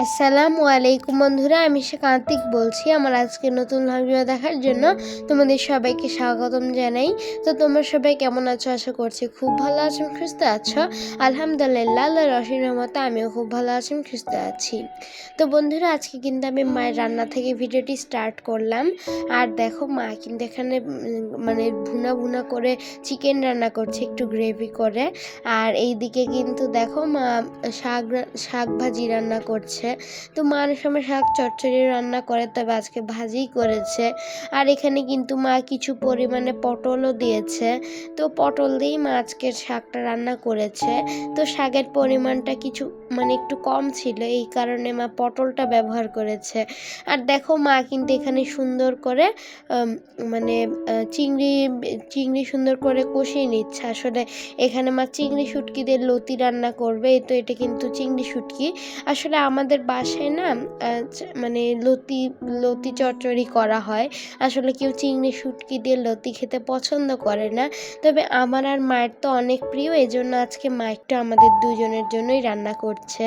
আসসালামু আলাইকুম বন্ধুরা, আমি সে কার্তিক বলছি। আমার আজকে নতুন ভিডিও দেখার জন্য তোমাদের সবাইকে স্বাগতম জানাই। তো তোমরা সবাই কেমন আছো? আশা করছি খুব ভালো আছো, সুস্থ আছো। আলহামদুলিল্লাহ আল্লাহ রসিনের মতো আমিও খুব ভালো আছি, সুস্থ আছি। তো বন্ধুরা, আজকে কিন্তু আমি মায়ের রান্না থেকে ভিডিওটি স্টার্ট করলাম। আর দেখো, মা কিন্তু এখানে মানে ভুনা ভুনা করে চিকেন রান্না করছে, একটু গ্রেভি করে। আর এই দিকে কিন্তু দেখো, মা শাক শাক ভাজি রান্না করছে। তো মা অনেক সময় শাক চচ্চড়ি রান্না করে, তবে আজকে ভাজি করেছে। আর এখানে কিন্তু মা কিছু পরিমাণে পটলও দিয়েছে। তো পটল দিয়েই মা আজকের শাকটা রান্না করেছে। তো শাকের পরিমাণটা কিছু মানে একটু কম ছিল, এই কারণে মা পটলটা ব্যবহার করেছে। আর দেখো মা কিন্তু এখানে সুন্দর করে মানে চিংড়ি চিংড়ি সুন্দর করে কষিয়ে নিচ্ছে। আসলে এখানে মা চিংড়ি শুটকি দিয়ে লতি রান্না করবে তো এটা কিন্তু চিংড়ি শুটকি। আসলে আমাদের বাসায় না মানে লতি লতি চচ্চড়ি করা হয়। আসলে কেউ চিংড়ি শুটকি দিয়ে লতি খেতে পছন্দ করে না। তবে আমার আর মায়ের তো অনেক প্রিয় এই জন্য আজকে মা একটু আমাদের দুজনের জন্যই রান্না করছে। হচ্ছে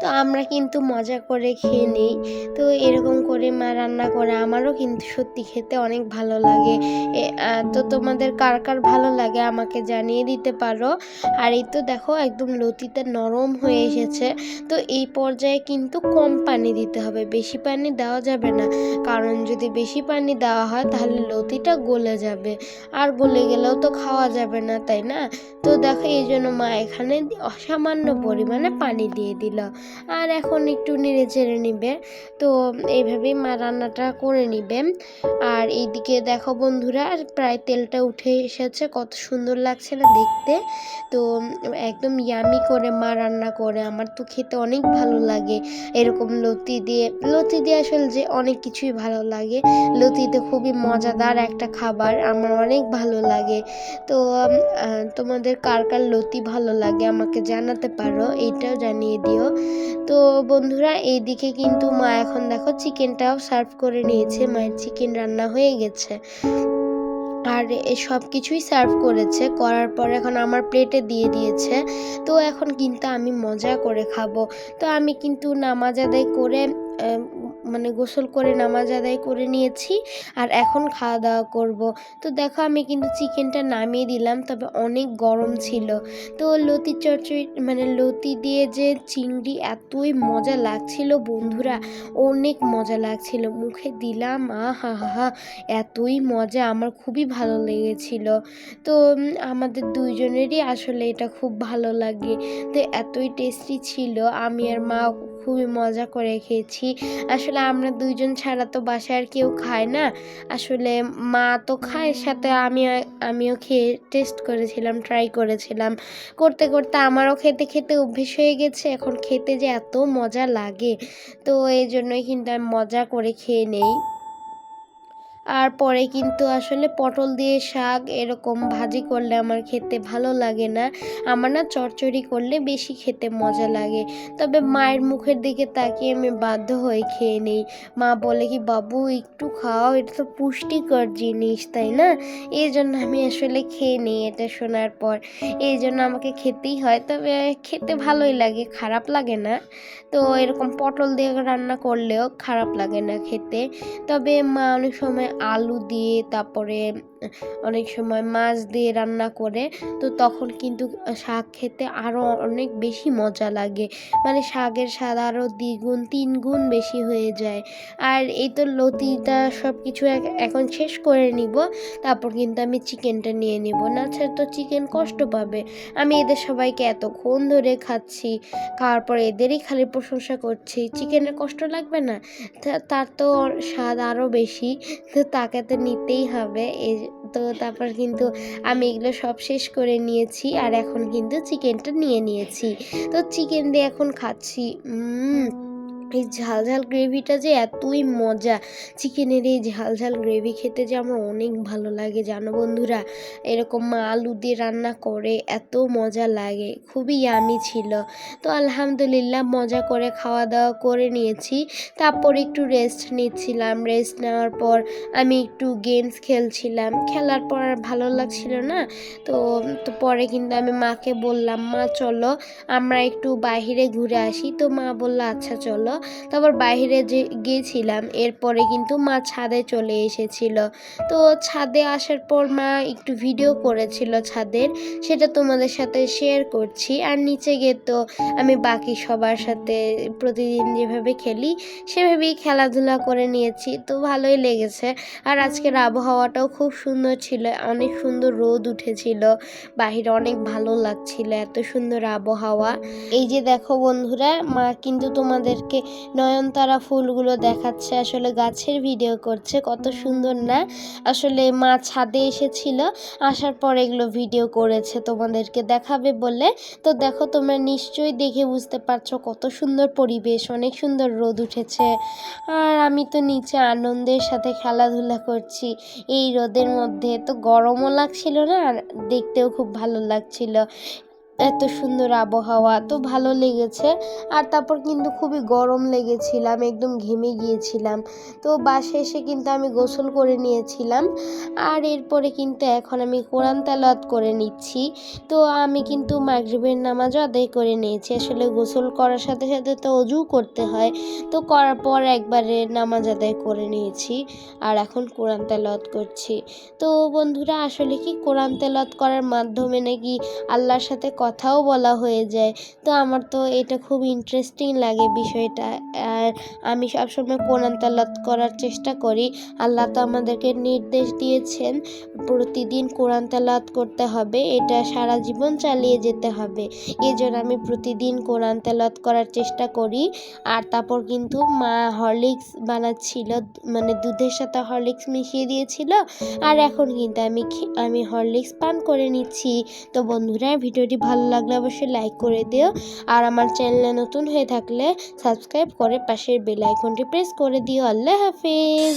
তো আমরা কিন্তু মজা করে খেয়ে নিই। তো এরকম করে মা রান্না করে, আমারও কিন্তু সত্যি খেতে অনেক ভালো লাগে। তো তোমাদের কার কার ভালো লাগে আমাকে জানিয়ে দিতে পারো। আর এই তো দেখো একদম লতিতে নরম হয়ে এসেছে। তো এই পর্যায়ে কিন্তু কম পানি দিতে হবে, বেশি পানি দেওয়া যাবে না। কারণ যদি বেশি পানি দেওয়া হয় তাহলে লতিটা গলে যাবে। আর গলে গেলেও তো খাওয়া যাবে না, তাই না? তো দেখো এই জন্য মা এখানে অসামান্য পরিমাণে পানি দিয়ে দিল। আর এখন একটু নেড়ে চেড়ে নিবে। তো এইভাবেই মা রান্নাটা করে নিবে। আর এইদিকে দেখো বন্ধুরা প্রায় তেলটা উঠে এসেছে। কত সুন্দর লাগছে না দেখতে। তো একদম ইয়ামি করে মা রান্না করে। আমার তো খেতে অনেক ভালো লাগে। এরকম লতি দিয়ে লতি দিয়ে আসলে যে অনেক কিছুই ভালো লাগে। লতিতে খুবই মজাদার একটা খাবার। আমার অনেক ভালো লাগে। তো তোমাদের কার কার লতি ভালো লাগে আমাকে জানাতে পারো। এইটাও জানিয়ে দিও। তো বন্ধুরা, এইদিকে কিন্তু মা এখন দেখো চিকেনটাও সার্ভ করে নিয়েছে। মায়ের চিকেন রান্না হয়ে গেছে। আর সব কিছুই সার্ভ করেছে। করার পর এখন আমার প্লেটে দিয়ে দিয়েছে। তো এখন কিন্তু আমি মজা করে খাব। তো আমি কিন্তু নামাজ আদায় করে মানে গোসল করে নামাজ আদায় করে নিয়েছি আর এখন খাওয়া দাওয়া করব। তো দেখো আমি কিন্তু চিকেনটা নামিয়ে দিলাম, তবে অনেক গরম ছিল। তো লতি চচ্চড়ি মানে লতি দিয়ে যে চিংড়ি এতই মজা লাগছিল বন্ধুরা, অনেক মজা লাগছিল। মুখে দিলাম, আহা হা এতই মজা, আমার খুবই ভালো লেগেছিল। তো আমাদের দুইজনেরই আসলে এটা খুব ভালো লাগে। তো এতই টেস্টি ছিল, আমি আর মা খুবই মজা করে খেয়েছি। আসলে আমরা দুইজন ছাড়া তো বাসায় আর কেউ খায় না। আসলে মা তো খায়, সাথে আমি, আমিও খেয়ে টেস্ট করেছিলাম ট্রাই করেছিলাম। করতে করতে আমারও খেতে খেতে অভ্যেস হয়ে গেছে। এখন খেতে যে এত মজা লাগে। তো এই জন্যই কিন্তু আমি মজা করে খেয়ে নেই। আর পরে কিন্তু আসলে পটল দিয়ে শাক এরকম ভাজি করলে আমার খেতে ভালো লাগে না। আমার না চচ্চড়ি করলে বেশি খেতে মজা লাগে। তবে মায়ের মুখের দিকে তাকিয়ে আমি বাধ্য হয়ে খেয়ে নিই। মা বলে কি, বাবু, একটু খাও, এটা তো পুষ্টিকর জিনিস, তাই না? এই জন্য আমি আসলে খেয়ে নিই এটা শোনার পর। এই জন্য আমাকে খেতেই হয়, তবে খেতে ভালোই লাগে, খারাপ লাগে না। তো এরকম পটল দিয়ে রান্না করলেও খারাপ লাগে না খেতে। তবে মা অনেক সময় আলু দিয়ে তারপরে অনেক সময় মাছ দিয়ে রান্না করে, তো তখন কিন্তু শাক খেতে আরও অনেক বেশি মজা লাগে। মানে শাকের স্বাদ আরও দ্বিগুণ তিন গুণ বেশি হয়ে যায়। আর এই তো লতিটা সব কিছু এখন শেষ করে নিব, তারপর কিন্তু আমি চিকেনটা নিয়ে নিব। না ছাড়া তো চিকেন কষ্ট পাবে। আমি এদের সবাইকে এতক্ষণ ধরে খাচ্ছি, খাওয়ার পর এদেরই খালি প্রশংসা করছি। চিকেনের কষ্ট লাগবে না? তার তো স্বাদ আরও বেশি, তো তাকে তো নিতেই হবে। এই তো তারপর কিন্তু আমি এগুলো সব শেষ করে নিয়েছি আর এখন কিন্তু চিকেনটা নিয়ে নিয়েছি। তো চিকেন দিয়ে এখন খাচ্ছি। এই ঝাল ঝাল গ্রেভিটা যে এতই মজা। চিকেনের এই ঝাল ঝাল গ্রেভি খেতে যে আমার অনেক ভালো লাগে, জানো বন্ধুরা? এরকম মা আলু দিয়ে রান্না করে, এত মজা লাগে, খুবই ইয়ামি ছিল। তো আলহামদুলিল্লাহ মজা করে খাওয়া দাওয়া করে নিয়েছি। তারপর একটু রেস্ট নিচ্ছিলাম। রেস্ট নেওয়ার পর আমি একটু গেমস খেলছিলাম। খেলার পর আর ভালো লাগছিল না। তো তো পরে কিন্তু আমি মাকে বললাম, মা, চলো আমরা একটু বাইরে ঘুরে আসি। তো মা বলল আচ্ছা চলো। তারপর বাইরে যে গিয়েছিলাম, এরপরে কিন্তু মা ছাদে চলে এসেছিল। তো ছাদে আসার পর মা একটু ভিডিও করেছিল ছাদের, সেটা তোমাদের সাথে শেয়ার করছি। আর নিচে গিয়ে তো আমি বাকি সবার সাথে প্রতিদিন যেভাবে খেলি, সেভাবেই খেলাধুলা করে নিয়েছি। তো ভালোই লেগেছে। আর আজকের আবহাওয়াটাও খুব সুন্দর ছিল, অনেক সুন্দর রোদ উঠেছিল, বাহিরে অনেক ভালো লাগছিল, এত সুন্দর আবহাওয়া। এই যে দেখো বন্ধুরা, মা কিন্তু তোমাদেরকে নয়নতারা ফুলগুলো দেখাচ্ছে, আসলে গাছের ভিডিও করছে, কত সুন্দর না? আসলে মা ছাদে এসেছিল, আসার পর এগুলো ভিডিও করেছে, তোমাদেরকে দেখাবে বলে। তো দেখো, তোমরা নিশ্চয়ই দেখে বুঝতে পারছ কত সুন্দর পরিবেশ, অনেক সুন্দর রোদ উঠেছে। আর আমি তো নিচে আনন্দের সাথে খেলাধুলা করছি এই রোদের মধ্যে। তো গরমও লাগছিল না, আর দেখতেও খুব ভালো লাগছিল। এত সুন্দর আবহাওয়া, তো ভালো লেগেছে। আর তারপর কিন্তু খুবই গরম লেগেছিলাম, একদম ঘেমে গিয়েছিলাম। তো বাসে এসে কিন্তু আমি গোসল করে নিয়েছিলাম। আর এরপরে কিন্তু এখন আমি কোরআন তেলাওয়াত করে নিচ্ছি। তো আমি কিন্তু মাগরিবের নামাজও আদায় করে নিয়েছি। আসলে গোসল করার সাথে সাথে তো অজু করতে হয়। তো করার পর একবারে নামাজ আদায় করে নিয়েছি। আর এখন কোরআন তেলাওয়াত করছি। তো বন্ধুরা, আসলে কি কোরআন তেলাওয়াত করার মাধ্যমে নাকি আল্লাহর সাথে কথাও বলা হয়ে যায়। তো আমার তো এটা খুব ইন্টারেস্টিং লাগে বিষয়টা। আর আমি সবসময় কোরআন তেলাওয়াত করার চেষ্টা করি। আল্লাহ তো আমাদেরকে নির্দেশ দিয়েছেন, প্রতিদিন কোরআন তেলাওয়াত করতে হবে। এটা সারা জীবন চালিয়ে যেতে হবে। এই জন্য আমি প্রতিদিন কোরআন তেলাওয়াত করার চেষ্টা করি। আর তারপর কিন্তু মা হরলিক্স বানাচ্ছিল মানে দুধের সাথে হরলিক্স মিশিয়ে দিয়েছিল। আর এখন কিন্তু আমি আমি হরলিক্স পান করে নিচ্ছি। তো বন্ধুরা, ভিডিওটি ভালো লাগলে অবশ্যই লাইক করে দিও। আর আমার চ্যানেলে নতুন হয়ে থাকলে সাবস্ক্রাইব করে পাশের বেল আইকনটি প্রেস করে দিও। আল্লাহ হাফিজ।